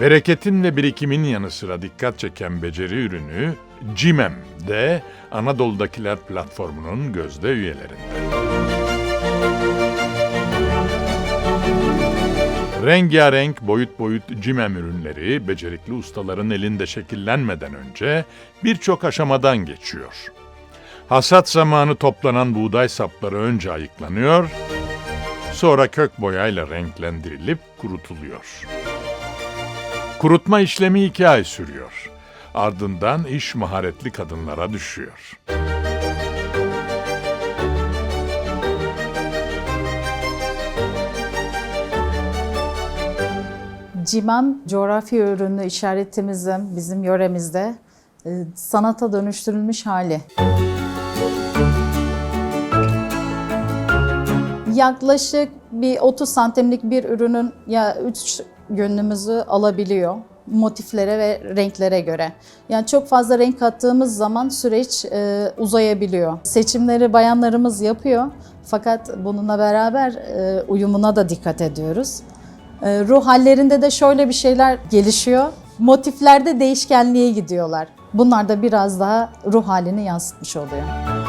Bereketin ve birikimin yanı sıra dikkat çeken beceri ürünü Cimem de Anadolu'dakiler platformunun gözde üyelerinde. Rengarenk boyut boyut cimem ürünleri becerikli ustaların elinde şekillenmeden önce birçok aşamadan geçiyor. Hasat zamanı toplanan buğday sapları önce ayıklanıyor, sonra kök boyayla renklendirilip kurutuluyor. Kurutma işlemi iki ay sürüyor. Ardından iş maharetli kadınlara düşüyor. Cimen coğrafi ürünü işaretimizin bizim yöremizde e, sanata dönüştürülmüş hali. Yaklaşık bir 30 santimlik bir ürünün ya 3 gönlümüzü alabiliyor motiflere ve renklere göre. Yani çok fazla renk kattığımız zaman süreç e, uzayabiliyor. Seçimleri bayanlarımız yapıyor fakat bununla beraber e, uyumuna da dikkat ediyoruz. E, ruh hallerinde de şöyle bir şeyler gelişiyor. Motiflerde değişkenliğe gidiyorlar. Bunlar da biraz daha ruh halini yansıtmış oluyor.